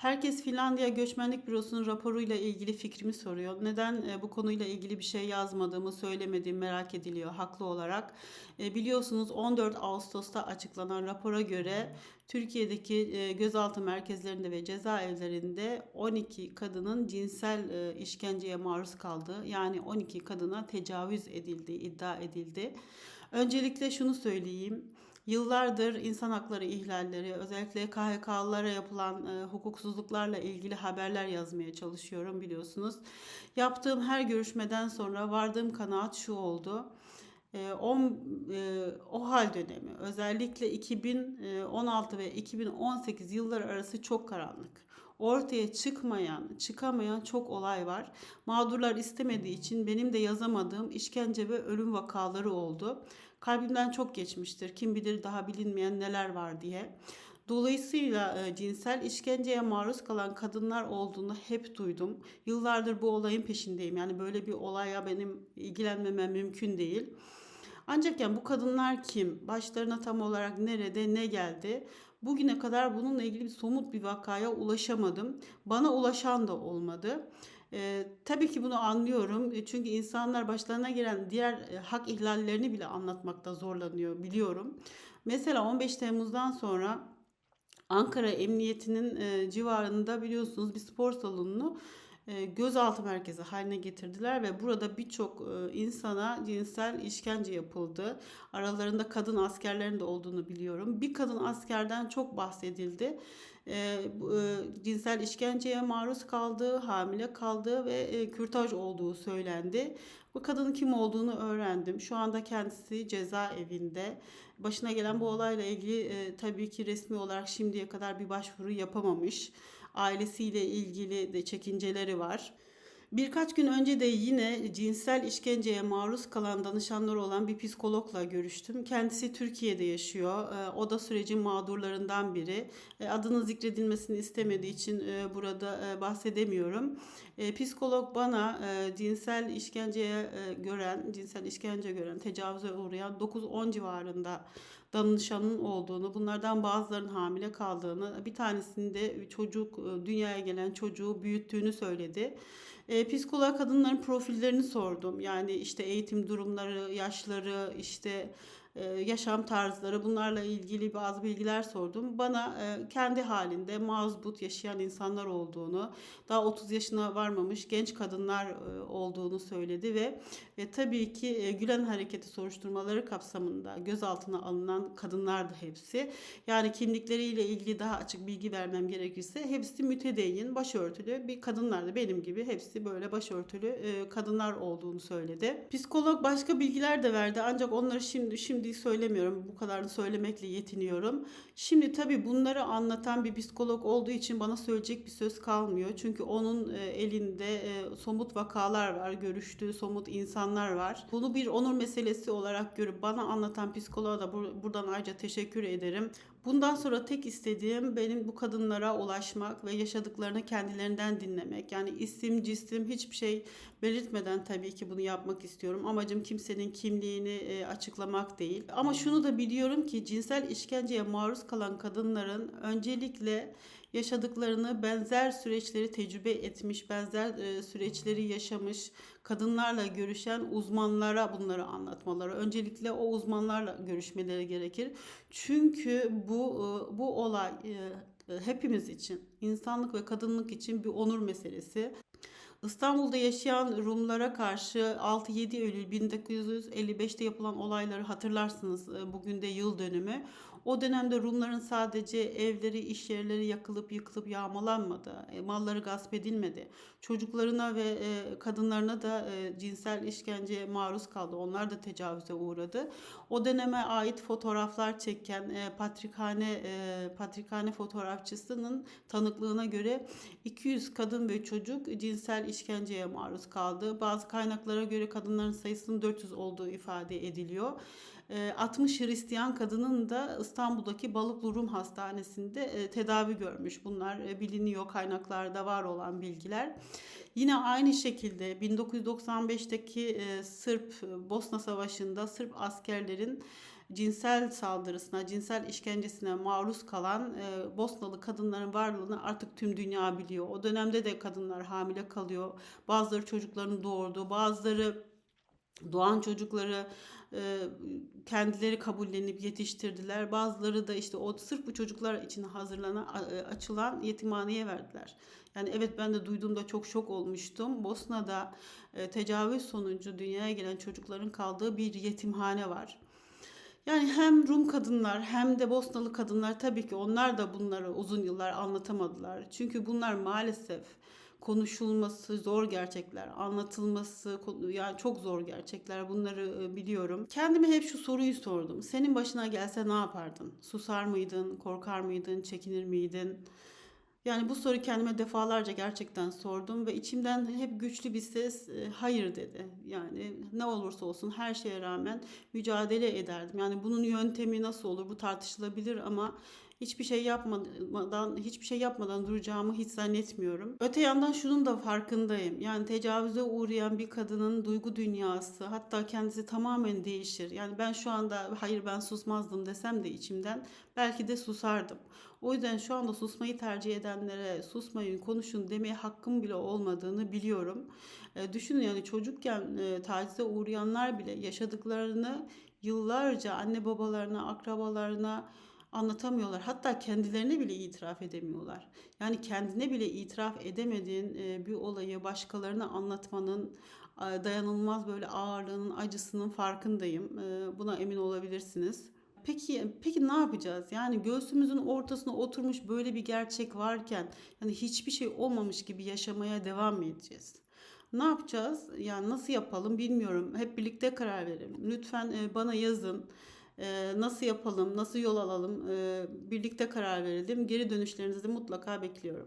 Herkes Finlandiya Göçmenlik Bürosu'nun raporuyla ilgili fikrimi soruyor. Neden e, bu konuyla ilgili bir şey yazmadığımı, söylemediğim merak ediliyor haklı olarak. E, biliyorsunuz 14 Ağustos'ta açıklanan rapora göre Türkiye'deki e, gözaltı merkezlerinde ve cezaevlerinde 12 kadının cinsel işkenceye maruz kaldığı yani 12 kadına tecavüz edildiği iddia edildi. Öncelikle şunu söyleyeyim. Yıllardır insan hakları ihlalleri, özellikle KHK'lılara yapılan e, hukuksuzluklarla ilgili haberler yazmaya çalışıyorum biliyorsunuz. Yaptığım her görüşmeden sonra vardığım kanaat şu oldu. E, on, e, o hal dönemi özellikle 2016 ve 2018 yılları arası çok karanlık. Ortaya çıkmayan, çıkamayan çok olay var. Mağdurlar istemediği için benim de yazamadığım işkence ve ölüm vakaları oldu. Kalbimden çok geçmiştir. Kim bilir daha bilinmeyen neler var diye. Dolayısıyla e, cinsel işkenceye maruz kalan kadınlar olduğunu hep duydum. Yıllardır bu olayın peşindeyim. Yani böyle bir olaya benim ilgilenmemem mümkün değil. Ancak yani bu kadınlar kim? Başlarına tam olarak nerede, ne geldi? Bugüne kadar bununla ilgili bir somut bir vakaya ulaşamadım. Bana ulaşan da olmadı. Ee, tabii ki bunu anlıyorum. E, Çünkü insanlar başlarına gelen diğer e, hak ihlallerini bile anlatmakta zorlanıyor biliyorum. Mesela 15 Temmuz'dan sonra Ankara Emniyeti'nin e, civarında biliyorsunuz bir spor salonunu e, gözaltı merkezi haline getirdiler ve burada birçok e, insana cinsel işkence yapıldı. Aralarında kadın askerlerin de olduğunu biliyorum. Bir kadın askerden çok bahsedildi. E, e, cinsel işkenceye maruz kaldığı, hamile kaldığı ve e, kürtaj olduğu söylendi. Bu kadının kim olduğunu öğrendim. Şu anda kendisi cezaevinde. Başına gelen bu olayla ilgili e, tabii ki resmi olarak şimdiye kadar bir başvuru yapamamış. Ailesiyle ilgili de çekinceleri var. Birkaç gün önce de yine cinsel işkenceye maruz kalan danışanları olan bir psikologla görüştüm. Kendisi Türkiye'de yaşıyor. Ee, O da sürecin mağdurlarından biri. E, Adının zikredilmesini istemediği için e, burada e, bahsedemiyorum. E, Psikolog bana e, cinsel işkenceye gören, cinsel işkence gören, tecavüze uğrayan 9-10 civarında danışanın olduğunu, bunlardan bazılarının hamile kaldığını, bir tanesinde çocuk, dünyaya gelen çocuğu büyüttüğünü söyledi. E, psikoloğa kadınların profillerini sordum. Yani işte eğitim durumları, yaşları, işte yaşam tarzları bunlarla ilgili bazı bilgiler sordum. Bana e, kendi halinde mazbut yaşayan insanlar olduğunu, daha 30 yaşına varmamış genç kadınlar e, olduğunu söyledi ve ve tabii ki e, Gülen Hareketi soruşturmaları kapsamında gözaltına alınan kadınlardı hepsi. Yani kimlikleriyle ilgili daha açık bilgi vermem gerekirse hepsi mütedeyyin, başörtülü bir kadınlardı. Benim gibi hepsi böyle başörtülü e, kadınlar olduğunu söyledi. Psikolog başka bilgiler de verdi ancak onları şimdi şimdi söylemiyorum. Bu kadarını söylemekle yetiniyorum. Şimdi tabii bunları anlatan bir psikolog olduğu için bana söyleyecek bir söz kalmıyor. Çünkü onun e, elinde e, somut vakalar var, görüştüğü somut insanlar var. Bunu bir onur meselesi olarak görüp bana anlatan psikoloğa da bur- buradan ayrıca teşekkür ederim. Bundan sonra tek istediğim benim bu kadınlara ulaşmak ve yaşadıklarını kendilerinden dinlemek. Yani isim, cisim hiçbir şey belirtmeden tabii ki bunu yapmak istiyorum. Amacım kimsenin kimliğini e, açıklamak değil. Ama şunu da biliyorum ki cinsel işkenceye maruz kalan kadınların öncelikle yaşadıklarını benzer süreçleri tecrübe etmiş, benzer e, süreçleri yaşamış kadınlarla görüşen uzmanlara bunları anlatmaları. Öncelikle o uzmanlarla görüşmeleri gerekir. Çünkü bu e, bu olay e, hepimiz için, insanlık ve kadınlık için bir onur meselesi. İstanbul'da yaşayan Rumlara karşı 6-7 Eylül 1955'te yapılan olayları hatırlarsınız. E, Bugün de yıl dönümü. O dönemde Rumların sadece evleri, iş yerleri yakılıp yıkılıp yağmalanmadı. E, Malları gasp edilmedi. Çocuklarına ve e, kadınlarına da cinsel işkenceye maruz kaldı. Onlar da tecavüze uğradı. O döneme ait fotoğraflar çeken patrikhane patrikhane fotoğrafçısının tanıklığına göre 200 kadın ve çocuk cinsel işkenceye maruz kaldı. Bazı kaynaklara göre kadınların sayısının 400 olduğu ifade ediliyor. E, 60 Hristiyan kadının da İstanbul'daki Balıklı Rum Hastanesi'nde e, tedavi görmüş. Bunlar e, biliniyor kaynaklarda var olan bilgiler. Yine aynı şekilde 1995'teki e, Sırp Bosna Savaşı'nda Sırp askerlerin cinsel saldırısına, cinsel işkencesine maruz kalan e, Bosnalı kadınların varlığını artık tüm dünya biliyor. O dönemde de kadınlar hamile kalıyor. Bazıları çocuklarını doğurdu, bazıları doğan çocukları e, kendileri kabullenip yetiştirdiler. Bazıları da işte o sırf bu çocuklar için hazırlanan e, açılan yetimhaneye verdiler. Yani evet ben de duyduğumda çok şok olmuştum. Bosna'da e, tecavüz sonucu dünyaya gelen çocukların kaldığı bir yetimhane var. Yani hem Rum kadınlar hem de Bosnalı kadınlar tabii ki onlar da bunları uzun yıllar anlatamadılar. Çünkü bunlar maalesef konuşulması zor gerçekler, anlatılması yani çok zor gerçekler. Bunları e, biliyorum. Kendime hep şu soruyu sordum. Senin başına gelse ne yapardın? Susar mıydın, korkar mıydın, çekinir miydin? Yani bu soruyu kendime defalarca gerçekten sordum ve içimden hep güçlü bir ses e, hayır dedi. Yani ne olursa olsun her şeye rağmen mücadele ederdim. Yani bunun yöntemi nasıl olur bu tartışılabilir ama hiçbir şey yapmadan hiçbir şey yapmadan duracağımı hiç zannetmiyorum. Öte yandan şunun da farkındayım. Yani tecavüze uğrayan bir kadının duygu dünyası hatta kendisi tamamen değişir. Yani ben şu anda hayır ben susmazdım desem de içimden belki de susardım. O yüzden şu anda susmayı tercih edenlere susmayın, konuşun demeye hakkım bile olmadığını biliyorum. E, düşünün yani çocukken e, tacize uğrayanlar bile yaşadıklarını yıllarca anne babalarına, akrabalarına anlatamıyorlar. Hatta kendilerine bile itiraf edemiyorlar. Yani kendine bile itiraf edemediğin e, bir olayı başkalarına anlatmanın e, dayanılmaz böyle ağırlığının, acısının farkındayım. E, buna emin olabilirsiniz. Peki peki ne yapacağız? Yani göğsümüzün ortasına oturmuş böyle bir gerçek varken yani hiçbir şey olmamış gibi yaşamaya devam mı edeceğiz? Ne yapacağız? Yani nasıl yapalım bilmiyorum. Hep birlikte karar verelim. Lütfen bana yazın. E, nasıl yapalım? Nasıl yol alalım? E, birlikte karar verelim. Geri dönüşlerinizi mutlaka bekliyorum.